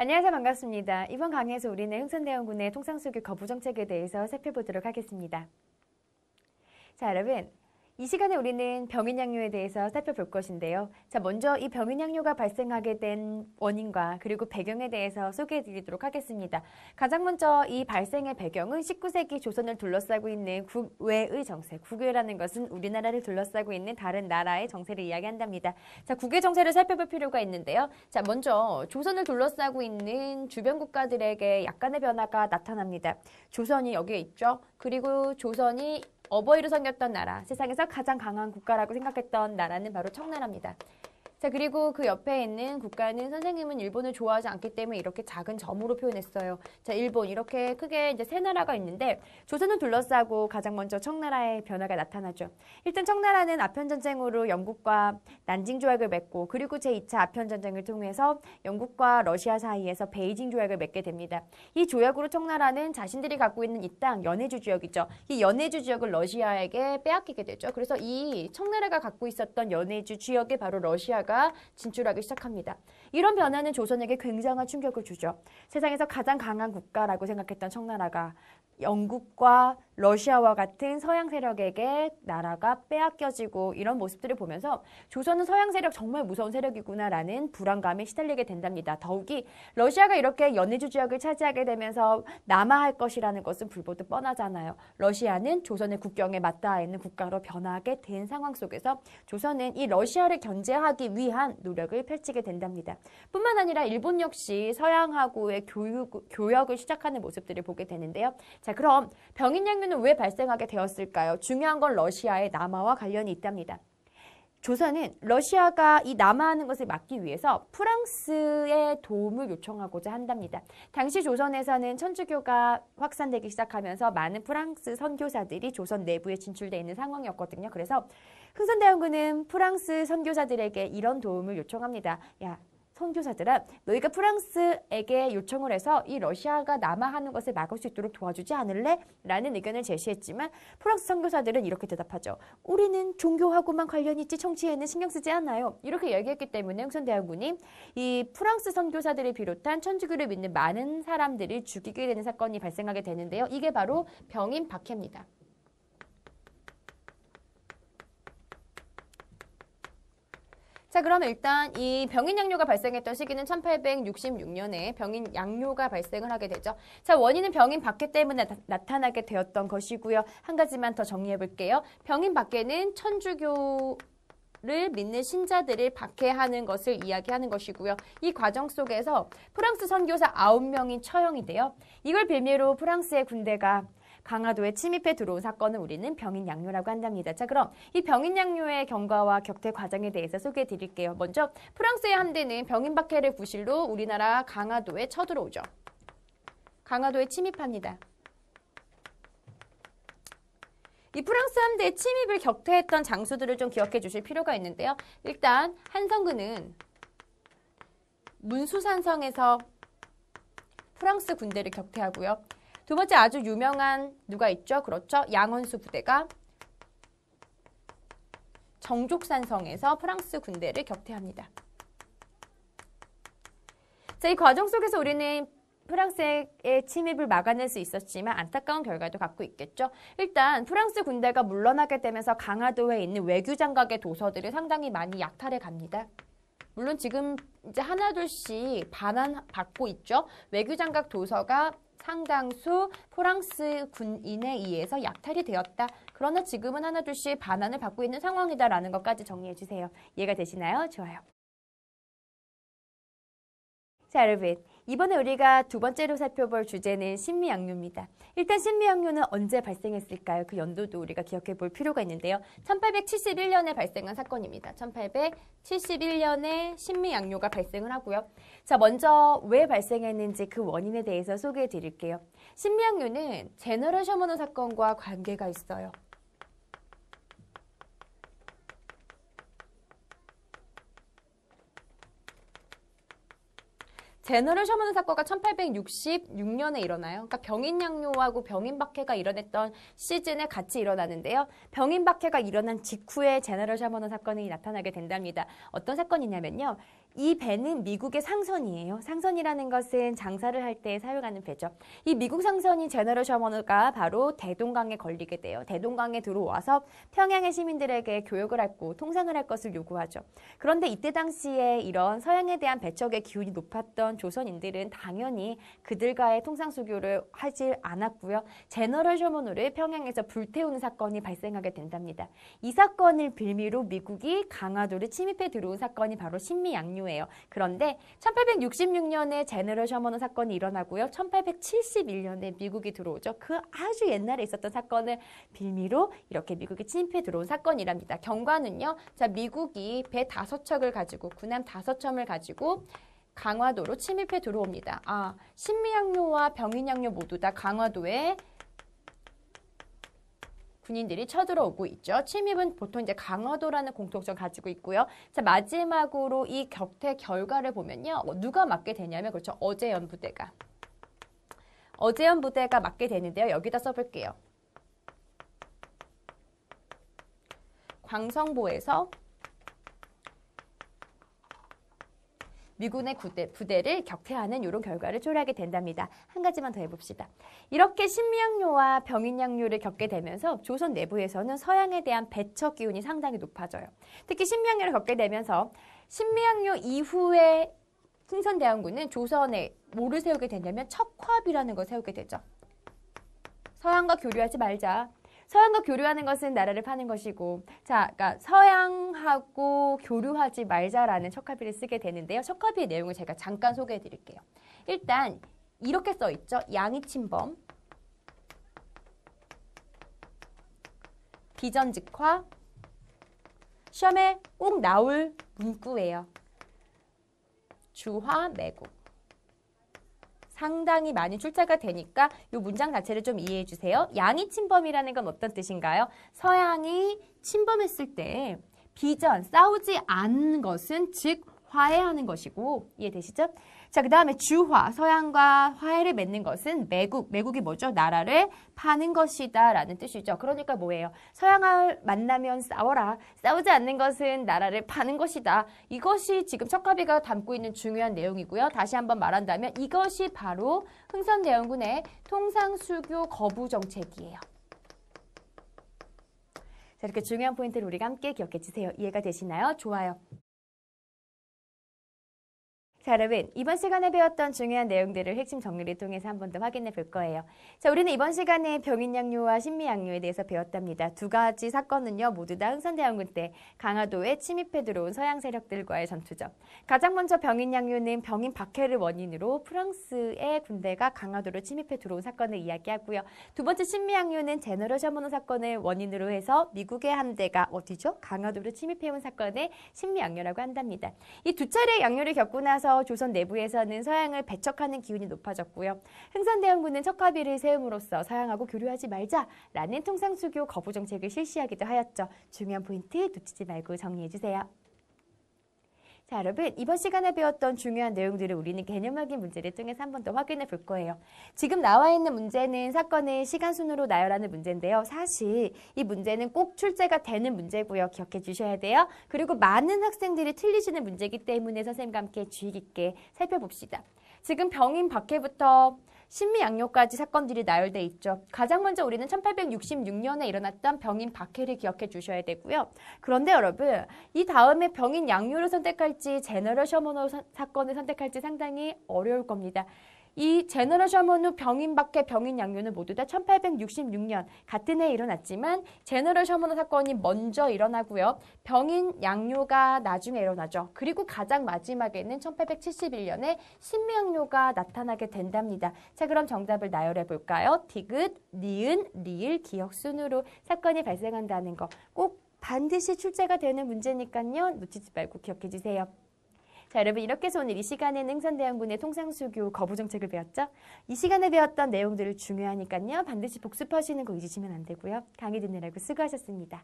안녕하세요. 반갑습니다. 이번 강의에서 우리는 흥선대원군의 통상수교 거부 정책에 대해서 살펴보도록 하겠습니다. 자, 여러분. 이 시간에 우리는 병인양요에 대해서 살펴볼 것인데요. 자, 먼저 이 병인양요가 발생하게 된 원인과 그리고 배경에 대해서 소개해 드리도록 하겠습니다. 가장 먼저 이 발생의 배경은 19세기 조선을 둘러싸고 있는 국외의 정세. 국외라는 것은 우리나라를 둘러싸고 있는 다른 나라의 정세를 이야기한답니다. 자, 국외 정세를 살펴볼 필요가 있는데요. 자, 먼저 조선을 둘러싸고 있는 주변 국가들에게 약간의 변화가 나타납니다. 조선이 여기에 있죠. 그리고 조선이 어버이로 섬겼던 나라, 세상에서 가장 강한 국가라고 생각했던 나라는 바로 청나라입니다. 자, 그리고 그 옆에 있는 국가는 선생님은 일본을 좋아하지 않기 때문에 이렇게 작은 점으로 표현했어요. 자, 일본 이렇게 크게 이제 세 나라가 있는데 조선을 둘러싸고 가장 먼저 청나라의 변화가 나타나죠. 일단 청나라는 아편 전쟁으로 영국과 난징 조약을 맺고 그리고 제2차 아편 전쟁을 통해서 영국과 러시아 사이에서 베이징 조약을 맺게 됩니다. 이 조약으로 청나라는 자신들이 갖고 있는 이 땅 연해주 지역이죠. 이 연해주 지역을 러시아에게 빼앗기게 되죠. 그래서 이 청나라가 갖고 있었던 연해주 지역에 바로 러시아가 러시아가 진출하기 시작합니다. 이런 변화는 조선에게 굉장한 충격을 주죠. 세상에서 가장 강한 국가라고 생각했던 청나라가 영국과 러시아와 같은 서양 세력에게 나라가 빼앗겨지고 이런 모습들을 보면서 조선은 서양 세력 정말 무서운 세력이구나라는 불안감에 시달리게 된답니다. 더욱이 러시아가 이렇게 연해주 지역을 차지하게 되면서 남아할 것이라는 것은 불보듯 뻔하잖아요. 러시아는 조선의 국경에 맞닿아 있는 국가로 변하게 된 상황 속에서 조선은 이 러시아를 견제하기 위한 노력을 펼치게 된답니다. 뿐만 아니라 일본 역시 서양하고의 교육, 교역을 시작하는 모습들을 보게 되는데요. 자, 그럼 병인양면은 왜 발생하게 되었을까요? 중요한 건 러시아의 남하와 관련이 있답니다. 조선은 러시아가 이 남하하는 것을 막기 위해서 프랑스의 도움을 요청하고자 한답니다. 당시 조선에서는 천주교가 확산되기 시작하면서 많은 프랑스 선교사들이 조선 내부에 진출되어 있는 상황이었거든요. 그래서 흥선대원군은 프랑스 선교사들에게 이런 도움을 요청합니다. 야, 선교사들아 너희가 프랑스에게 요청을 해서 이 러시아가 남하하는 것을 막을 수 있도록 도와주지 않을래? 라는 의견을 제시했지만 프랑스 선교사들은 이렇게 대답하죠. 우리는 종교하고만 관련이 있지 정치에는 신경 쓰지 않아요. 이렇게 얘기했기 때문에 흥선대학군이 이 프랑스 선교사들을 비롯한 천주교를 믿는 많은 사람들을 죽이게 되는 사건이 발생하게 되는데요. 이게 바로 병인 박해입니다. 자, 그럼 일단 이 병인 양요가 발생했던 시기는 1866년에 병인 양요가 발생을 하게 되죠. 자, 원인은 병인 박해 때문에 나, 타나게 되었던 것이고요. 한 가지만 더 정리해 볼게요. 병인 박해는 천주교 를 믿는 신자들을 박해하는 것을 이야기하는 것이고요. 이 과정 속에서 프랑스 선교사 9명이 처형이 돼요. 이걸 빌미로 프랑스의 군대가 강화도에 침입해 들어온 사건을 우리는 병인 양요라고 한답니다. 자, 그럼 이 병인 양요의 경과와 격퇴 과정에 대해서 소개해 드릴게요. 먼저 프랑스의 함대는 병인 박해를 부실로 우리나라 강화도에 쳐들어오죠. 강화도에 침입합니다. 이 프랑스 함대의 침입을 격퇴했던 장소들을 좀 기억해 주실 필요가 있는데요. 일단 한성근은 문수산성에서 프랑스 군대를 격퇴하고요. 두 번째 아주 유명한 누가 있죠? 그렇죠. 양원수 부대가 정족산성에서 프랑스 군대를 격퇴합니다. 자, 이 과정 속에서 우리는 프랑스의 침입을 막아낼 수 있었지만 안타까운 결과도 갖고 있겠죠. 일단 프랑스 군대가 물러나게 되면서 강화도에 있는 외교 장각의 도서들이 상당히 많이 약탈해 갑니다. 물론 지금 이제 하나둘씩 반환받고 있죠. 외교 장각 도서가 상당수 프랑스 군인에 의해서 약탈이 되었다. 그러나 지금은 하나둘씩 반환을 받고 있는 상황이다라는 것까지 정리해 주세요. 이해가 되시나요? 좋아요. 자, 여러분. 이번에 우리가 두 번째로 살펴볼 주제는 신미양요입니다. 일단 신미양요는 언제 발생했을까요? 그 연도도 우리가 기억해 볼 필요가 있는데요. 1871년에 발생한 사건입니다. 1871년에 신미양요가 발생을 하고요. 자, 먼저 왜 발생했는지 그 원인에 대해서 소개해 드릴게요. 신미양요는 제너럴 셔머너 사건과 관계가 있어요. 제너럴 셔먼 사건가 1866년에 일어나요. 그러니까 병인 양요하고 병인 박해가 일어났던 시즌에 같이 일어나는데요. 병인 박해가 일어난 직후에 제너럴 셔먼 사건이 나타나게 된답니다. 어떤 사건이냐면요. 이 배는 미국의 상선이에요. 상선이라는 것은 장사를 할 때 사용하는 배죠. 이 미국 상선인 제너럴 셔머너가 바로 대동강에 걸리게 돼요. 대동강에 들어와서 평양의 시민들에게 교육을 할고 통상을 할 것을 요구하죠. 그런데 이때 당시에 이런 서양에 대한 배척의 기운이 높았던 조선인들은 당연히 그들과의 통상 수교를 하지 않았고요. 제너럴 셔머너를 평양에서 불태우는 사건이 발생하게 된답니다. 이 사건을 빌미로 미국이 강화도를 침입해 들어온 사건이 바로 신미양요 예요. 그런데 1866년에 제너럴 셔머너 사건이 일어나고요. 1871년에 미국이 들어오죠. 그 아주 옛날에 있었던 사건을 빌미로 이렇게 미국이 침입해 들어온 사건이랍니다. 경과는요. 자, 미국이 배 다섯 척을 가지고 군함 다섯 척을 가지고 강화도로 침입해 들어옵니다. 아, 신미양요와 병인양요 모두 다 강화도에 군인들이 쳐들어오고 있죠. 침입은 보통 이제 강화도라는 공통점 가지고 있고요. 자, 마지막으로 이 격퇴 결과를 보면요. 뭐 누가 맡게 되냐면 그렇죠. 어제연 부대가. 어제연 부대가 맡게 되는데요. 여기다 써볼게요. 광성보에서 미군의 부대, 부대를 격퇴하는 이런 결과를 초래하게 된답니다. 한 가지만 더 해봅시다. 이렇게 신미양요와 병인양요를 겪게 되면서 조선 내부에서는 서양에 대한 배척 기운이 상당히 높아져요. 특히 신미양요를 겪게 되면서 신미양요 이후에 흥선대원군은 조선에 뭐를 세우게 되냐면 척화비라는 걸 세우게 되죠. 서양과 교류하지 말자. 서양과 교류하는 것은 나라를 파는 것이고, 자, 그러니까 서양하고 교류하지 말자라는 척화비를 쓰게 되는데요. 척화비의 내용을 제가 잠깐 소개해 드릴게요. 일단 이렇게 써 있죠. 양이 침범, 비전직화, 시험에 꼭 나올 문구예요. 주화 매국. 상당히 많이 출제가 되니까 이 문장 자체를 좀 이해해 주세요. 양이 침범이라는 건 어떤 뜻인가요? 서양이 침범했을 때 비전, 싸우지 않는 것은 즉 화해하는 것이고 이해되시죠? 자, 그 다음에 주화, 서양과 화해를 맺는 것은 매국, 매국이 뭐죠? 나라를 파는 것이다 라는 뜻이죠. 그러니까 뭐예요? 서양을 만나면 싸워라. 싸우지 않는 것은 나라를 파는 것이다. 이것이 지금 척가비가 담고 있는 중요한 내용이고요. 다시 한번 말한다면 이것이 바로 흥선대원군의 통상수교 거부 정책이에요. 자, 이렇게 중요한 포인트를 우리가 함께 기억해 주세요. 이해가 되시나요? 좋아요. 자, 여러분, 이번 시간에 배웠던 중요한 내용들을 핵심 정리를 통해서 한 번 더 확인해 볼 거예요. 자, 우리는 이번 시간에 병인양요와 신미양요에 대해서 배웠답니다. 두 가지 사건은요, 모두 다 흥선대원군 때 강화도에 침입해 들어온 서양 세력들과의 전투죠. 가장 먼저 병인양요는 병인 박해를 원인으로 프랑스의 군대가 강화도로 침입해 들어온 사건을 이야기하고요. 두 번째 신미양요는 제너럴 셔머너 사건을 원인으로 해서 미국의 함대가 어디죠? 강화도로 침입해 온 사건을 신미양요라고 한답니다. 이 두 차례 양요를 겪고 나서 조선 내부에서는 서양을 배척하는 기운이 높아졌고요. 흥선대원군은 척화비를 세움으로써 서양하고 교류하지 말자라는 통상수교 거부 정책을 실시하기도 하였죠. 중요한 포인트 놓치지 말고 정리해 주세요. 자, 여러분, 이번 시간에 배웠던 중요한 내용들을 우리는 개념학인 문제를 통해서 한 번 더 확인해 볼 거예요. 지금 나와 있는 문제는 사건을 시간 순으로 나열하는 문제인데요. 사실 이 문제는 꼭 출제가 되는 문제고요. 기억해 주셔야 돼요. 그리고 많은 학생들이 틀리시는 문제이기 때문에 선생님과 함께 주의 깊게 살펴봅시다. 지금 병인 박해부터 신미양요까지 사건들이 나열돼 있죠. 가장 먼저 우리는 1866년에 일어났던 병인 박해를 기억해 주셔야 되고요. 그런데 여러분, 이 다음에 병인 양요를 선택할지 제너럴 셔머너 사건을 선택할지 상당히 어려울 겁니다. 이 제너럴 셔먼 후 병인 밖에 병인 양요는 모두 다 1866년 같은 해에 일어났지만 제너럴 셔먼 사건이 먼저 일어나고요. 병인 양요가 나중에 일어나죠. 그리고 가장 마지막에는 1871년에 신미양요가 나타나게 된답니다. 자 그럼 정답을 나열해 볼까요? 디귿, 니은, 리을, 기억 순으로 사건이 발생한다는 거 꼭 반드시 출제가 되는 문제니까요. 놓치지 말고 기억해 주세요. 자, 여러분 이렇게 해서 오늘 이 시간에는 흥선대원군의 통상수교 거부 정책을 배웠죠. 이 시간에 배웠던 내용들을 중요하니까요. 반드시 복습하시는 거 잊으시면 안 되고요. 강의 듣느라고 수고하셨습니다.